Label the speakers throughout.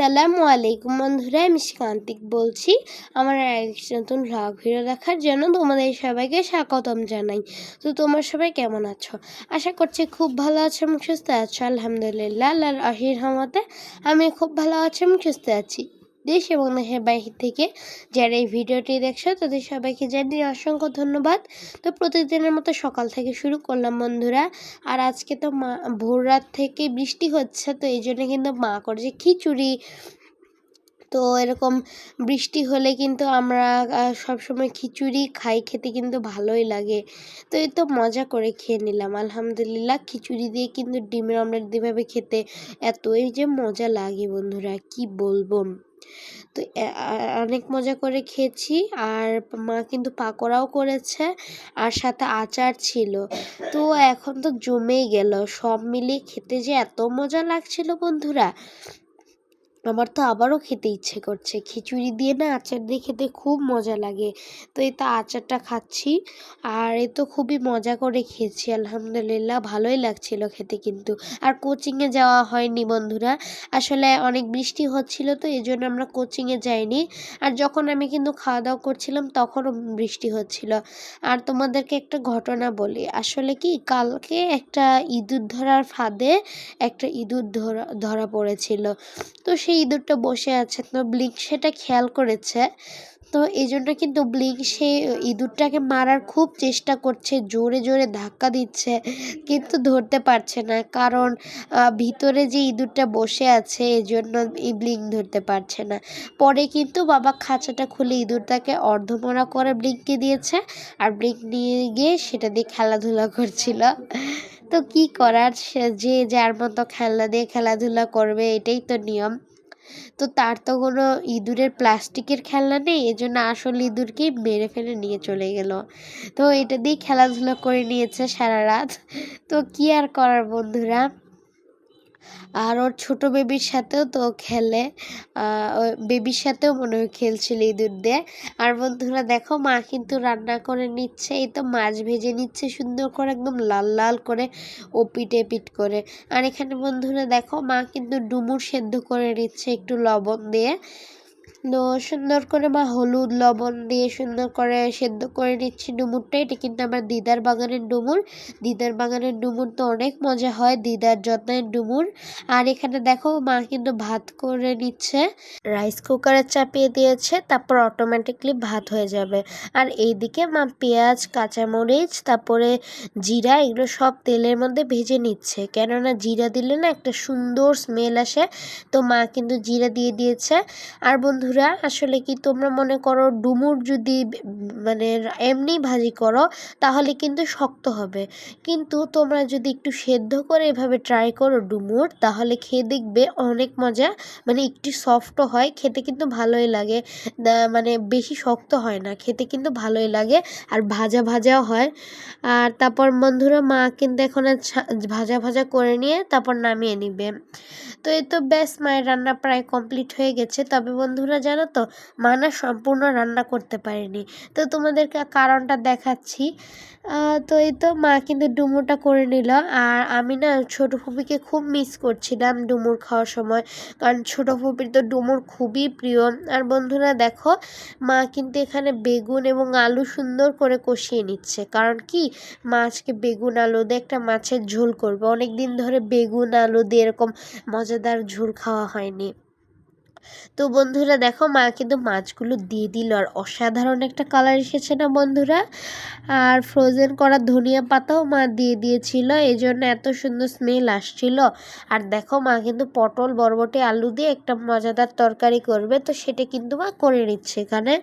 Speaker 1: আসসালামু আলাইকুম বন্ধুরা, আমি শিকান্তিক বলছি। আমার এক নতুন ভ্লগ ভিডিও দেখার জন্য তোমাদের সবাইকে স্বাগতম জানাই। তো তোমার সবাই কেমন আছো? আশা করছি খুব ভালো আছো এবং সুস্থ আছো। আলহামদুলিল্লাহ, আল্লাহর আশির রহমতে আমি খুব ভালো আছি এবং সুস্থ আছি। দেশ এবং দেশের বাইরে থেকে যারা এই ভিডিওটি দেখছ, তাদের সবাইকে জানিয়ে অসংখ্য ধন্যবাদ। তো প্রতিদিনের মতো সকাল থেকে শুরু করলাম বন্ধুরা। আর আজকে তো মা, ভোর রাত থেকে বৃষ্টি হচ্ছে, তো এই জন্য কিন্তু মা করেছে খিচুড়ি। তো এরকম বৃষ্টি হলে কিন্তু আমরা সবসময় খিচুড়ি খাই, খেতে কিন্তু ভালোই লাগে। তো এই তো মজা করে খেয়ে নিলাম। আলহামদুলিল্লাহ, খিচুড়ি দিয়ে কিন্তু ডিমের অমলেট দিয়েভাবে খেতে এতই যে মজা লাগে বন্ধুরা, কি বলব? তো অনেক মজা করে খেয়েছি। আর মা কিন্তু পাকোড়াও করেছে আর সাথে আচার ছিল। তো এখন তো জমেই গেল। সব মিলিয়ে খেতে যে এত মজা লাগছিল বন্ধুরা। আমার তো আবারও খেতে ইচ্ছে করছে। খিচুড়ি দিয়ে না আচার দিয়ে খেতে খুব মজা লাগে। তো এই তো আচারটা খাচ্ছি আর এ তো খুবই মজা করে খেয়েছি, আলহামদুলিল্লাহ ভালোই লাগছিল খেতে কিন্তু। আর কোচিংয়ে যাওয়া হয়নি বন্ধুরা। আসলে অনেক বৃষ্টি হচ্ছিল তো এই জন্য আমরা কোচিংয়ে যাইনি। আর যখন আমি কিন্তু খাওয়া দাওয়া করছিলাম তখনও বৃষ্টি হচ্ছিল। আর তোমাদেরকে একটা ঘটনা বলি। আসলে কি কালকে একটা ইঁদুর ধরার ফাঁদে একটা ইঁদুর ধরা ধরা পড়েছিল। তো সেই ইঁদুরটা বসে আছে। তো ব্লিঙ্ক সেটা খেয়াল করেছে। তো এই জন্য কিন্তু ব্লিঙ্ক সেই ইঁদুরটাকে মারার খুব চেষ্টা করছে, জোরে জোরে ধাক্কা দিচ্ছে, কিন্তু ধরতে পারছে না। কারণ ভিতরে যে ইঁদুরটা বসে আছে এই জন্য এই ব্লিঙ্ক ধরতে পারছে না। পরে কিন্তু বাবা খাঁচাটা খুলে ইঁদুরটাকে অর্ধমরা করে ব্লিঙ্ককে দিয়েছে আর ব্লিঙ্ক নিয়ে গিয়ে সেটা দিয়ে খেলাধুলা করছিল। তো কি করার? সে যে যার মতো খেলনা দিয়ে খেলাধুলা করবে, এটাই তো নিয়ম। তো তার তো কোনো ইঁদুরের প্লাস্টিকের খেলনা নেই, এজন্য আসল ইঁদুরকেই মেরে ফেলে নিয়ে চলে গেল। তো এটা দিয়েই খেলাধুলা করে নিয়েছে সারা রাত। তো কি আর করার বন্ধুরা? আর ওর ছোটো বেবির সাথেও তো খেলে। বেবির সাথেও মনে হয় খেলছিল ইঁদুর দিয়ে। আর বন্ধুরা দেখো, মা কিন্তু রান্না করে নিচ্ছে। এই তো মাছ ভেজে নিচ্ছে সুন্দর করে, একদম লাল লাল করে ও পিটে পিট করে। আর এখানে বন্ধুরা দেখো, মা কিন্তু ডুমুর সেদ্ধ করে নিচ্ছে একটু লবণ দিয়ে। তো সুন্দর করে মা হলুদ, লবণ দিয়ে সুন্দর করে সেদ্ধ করে নিচ্ছি ডুমুরটা। এটা কিন্তু আমার দিদার বাগানের ডুমুর। দিদার বাগানের ডুমুর তো অনেক মজা হয়, দিদার যত্নের ডুমুর। আর এখানে দেখো, মা কিন্তু ভাত করে নিচ্ছে। রাইস কুকারে চাপিয়ে দিয়েছে, তারপর অটোমেটিকলি ভাত হয়ে যাবে। আর এইদিকে মা পেঁয়াজ, কাঁচামরিচ, তারপরে জিরা, এগুলো সব তেলের মধ্যে ভেজে নিচ্ছে। কেননা জিরা দিলে না একটা সুন্দর স্মেল আসে। তো মা কিন্তু জিরা দিয়ে দিয়েছে। আর বন্ধু বন্ধুরা, আসলে কি তোমরা মনে করো ডুমুর যদি মানে এমনি ভাজি করো, তাহলে কিন্তু শক্ত হবে। কিন্তু তোমরা যদি একটু সেদ্ধ করে এভাবে ট্রাই করো ডুমুর, তাহলে খেয়ে দেখবে অনেক মজা মানে একটু সফটও হয়, খেতে কিন্তু ভালোই লাগে। মানে বেশি শক্ত হয় না, খেতে কিন্তু ভালোই লাগে, আর ভাজা ভাজাও হয়। আর তারপর বন্ধুরা, মা কিন্তু এখন ভাজা ভাজা করে নিয়ে তারপর নামিয়ে নিবে। তো এই তো ব্যাস, মায়ের রান্না প্রায় কমপ্লিট হয়ে গেছে। তবে বন্ধুরা জানো তো মা না সম্পূর্ণ রান্না করতে পারেনি। তো তোমাদেরকে কারণটা দেখাচ্ছি। তো এই তো মা কিন্তু ডুমুরটা করে নিল। আর আমি না ছোটো ফুপিকে খুব মিস করছিলাম ডুমুর খাওয়ার সময়। কারণ ছোটো ফুপির তো ডুমুর খুবই প্রিয়। আর বন্ধুরা দেখো, মা কিন্তু এখানে বেগুন এবং আলু সুন্দর করে কষিয়ে নিচ্ছে। কারণ কি? মা আজকে বেগুন আলু দিয়ে একটা মাছের ঝোল করবে। অনেক দিন ধরে বেগুন আলু দিয়ে এরকম মজাদার ঝোল খাওয়া হয়নি। তো বন্ধুরা দেখো মা কিন্তু মাছগুলো দিয়ে দিল আর অসাধারণ একটা কালার এসেছে না বন্ধুরা? আর ফ্রোজেন করা ধনিয়া পাতাও মা দিয়ে দিয়েছিল এই জন্য এত সুন্দর স্মেল আসছিল। আর দেখো মা কিন্তু পটল, বরবটি, আলু দিয়ে একটা মজাদার তরকারি করবে, তো সেটা কিন্তু মা করে নিচ্ছে এখানে।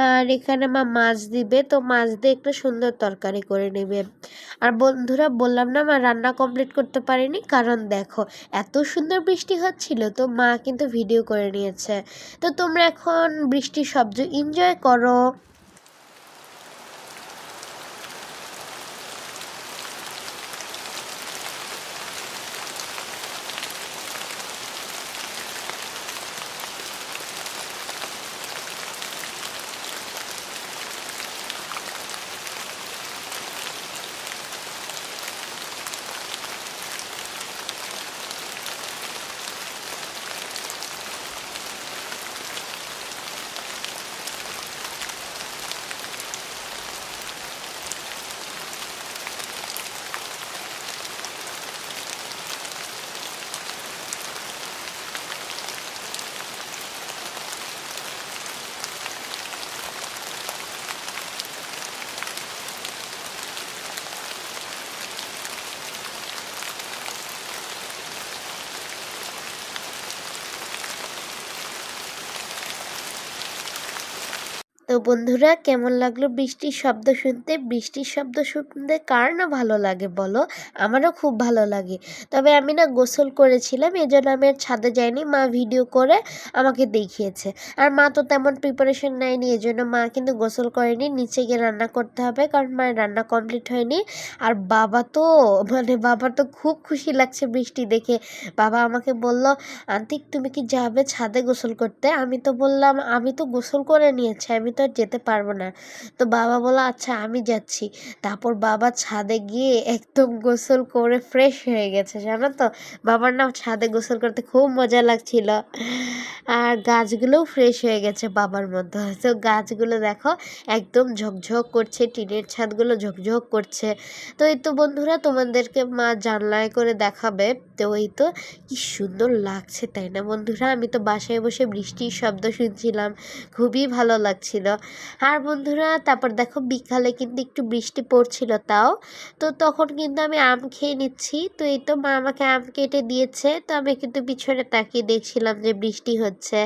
Speaker 1: আর এখানে মা মাছ দিবে, তো মাছ দিয়ে একটা সুন্দর তরকারি করে নেবে। আর বন্ধুরা বললাম না মা রান্না কমপ্লিট করতে পারিনি? কারণ দেখো, এত সুন্দর বৃষ্টি হচ্ছিল, তো মা কিন্তু ভিডিও করে নিয়েছে। তো তোমরা এখন বৃষ্টির শব্দ এনজয় করো। তো বন্ধুরা, কেমন লাগল বৃষ্টির শব্দ শুনতে? বৃষ্টির শব্দ শুনতে কার না ভালো লাগে বলো? আমারও খুব ভালো লাগে। তবে আমি না গোসল করেছিলাম এই জন্য আমি আর ছাদে যাইনি। মা ভিডিও করে আমাকে দেখিয়েছে। আর মা তো তেমন প্রিপারেশন নেয়নি এই জন্য মা কিন্তু গোসল করেনি। নিচে গিয়ে রান্না করতে হবে, কারণ মায়ের রান্না কমপ্লিট হয়নি। আর বাবা তো মানে বাবার তো খুব খুশি লাগছে বৃষ্টি দেখে। বাবা আমাকে বলল আন্টিক তুমি কি যাবে ছাদে গোসল করতে? আমি তো বললাম, আমি তো গোসল করে নিয়েছি, আমি তো আর যেতে পারব না। তো বাবা বলল আচ্ছা আমি যাচ্ছি। তারপর বাবা ছাদে গিয়ে একদম গোসল করে ফ্রেশ হয়ে গেছে, জানো তো? বাবার না ছাদে গোসল করতে খুব মজা লাগছিল। আর গাছগুলোও ফ্রেশ হয়ে গেছে বাবার মধ্যে। তো গাছগুলো দেখো, একদম ঝকঝক করছে, টিনের ছাদগুলো ঝকঝক করছে। তো এই তো বন্ধুরা, তোমাদেরকে মা জানলায় করে দেখাবে। তো এই তো কি সুন্দর লাগছে, তাই না বন্ধুরা? আমি তো বাসায় বসে বৃষ্টির শব্দ শুনছিলাম। খুবই ভালো লাগছিল। আর বন্ধুরা, তারপর দেখো বিকালে কিন্তু একটু বৃষ্টি পড়ছিল তাও। তো তখন কিন্তু আমি আম খেয়ে নিচ্ছি। তো এই তো মা আমাকে আম কেটে দিয়েছে। তো আমি কিন্তু পিছনে তাকিয়ে দেখছিলাম যে বৃষ্টি হচ্ছে।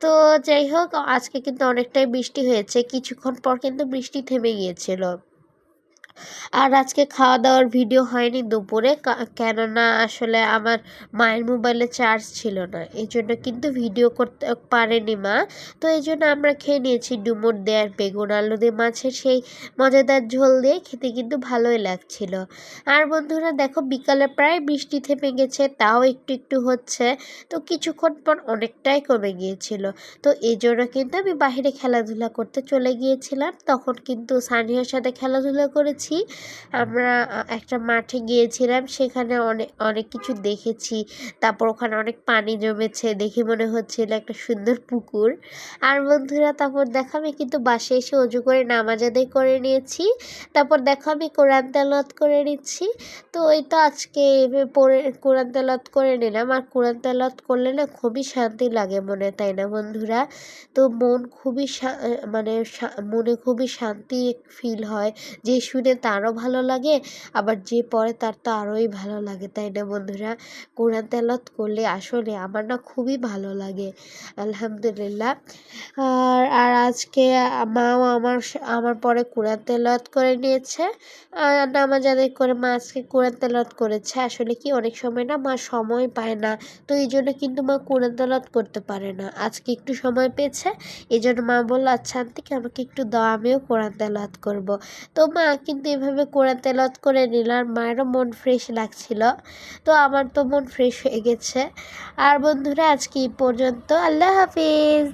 Speaker 1: তো যাই হোক, আজকে কিন্তু অনেকটাই বৃষ্টি হয়েছে। কিছুক্ষণ পর কিন্তু বৃষ্টি থেমে গিয়েছিল। আর আজকে খাওয়া দাওয়ার ভিডিও হয়নি দুপুরে কেননা আসলে আমার মায়ের মোবাইলে চার্জ ছিল না এই জন্য কিন্তু ভিডিও করতে পারেনি মা। তো এই জন্য আমরা খেয়ে নিয়েছি ডুমুর দেয়ার বেগুন আলু দিয়ে মাছের সেই মজাদার ঝোল দিয়ে, খেতে কিন্তু ভালোই লাগছিল। আর বন্ধুরা দেখো বিকালে প্রায় বৃষ্টি থেমে গেছে, তাও একটু একটু হচ্ছে, তো কিছুক্ষণ পর অনেকটাই কমে গিয়েছিল। তো এই জন্য কিন্তু আমি বাহিরে খেলাধুলা করতে চলে গিয়েছিলাম, তখন কিন্তু সানিয়ার সাথে খেলাধুলা করেছি। গিয়েছি আমরা একটা মাঠে গিয়েছিলাম, সেখানে অনেক অনেক কিছু দেখেছি। তারপর ওখানে অনেক পানি জমেছে, দেখে মনে হচ্ছিল একটা সুন্দর পুকুর। আর বন্ধুরা, তারপর দেখো আমি কিন্তু বাসে এসে অজু করে নামাজ আদায় করে নিয়েছি। তারপর দেখো আমি কোরআন তেলত করে নিচ্ছি। তো ওই তো আজকে পড়ে, কোরআন তেলত করে নিলাম। আর কোরআন তেলত করলে না খুবই শান্তি লাগে মনে, তাই না বন্ধুরা? তো মন খুবই মানে মনে খুবই শান্তি ফিল হয়। যে শুনে তারও ভালো লাগে, আবার যে পড়ে তার তো আরোই ভালো লাগে, তাই না বন্ধুরা? কোরআন তেলত করলে আসলে আমার না খুবই ভালো লাগে, আলহামদুলিল্লাহ। আর আর আজকে মাও আমার আমার পরে কোরআন তেলত করে নিয়েছে নামাজ আদায় করে মা আজকে কোরআন তেলত করেছে, আসলে কি অনেক সময় না মা সময় পায় না, তো এই জন্য কিন্তু মা কোরআন তেলত করতে পারে না, আজকে একটু সময় পেয়েছে এই জন্য মা বলল আচ্ছা আন্তিকে আমাকে একটু দাও, আমিও কোরআন তেলাত করব। তো মা কিন্তু এভাবে কোরআন তেলত করে নিল আর মায়েরও মন ফ্রেশ লাগছিল। তো আমার তো মন ফ্রেশ হয়ে গেছে। আর বন্ধুরা, আজকে এই পর্যন্ত। আল্লাহ হাফিজ।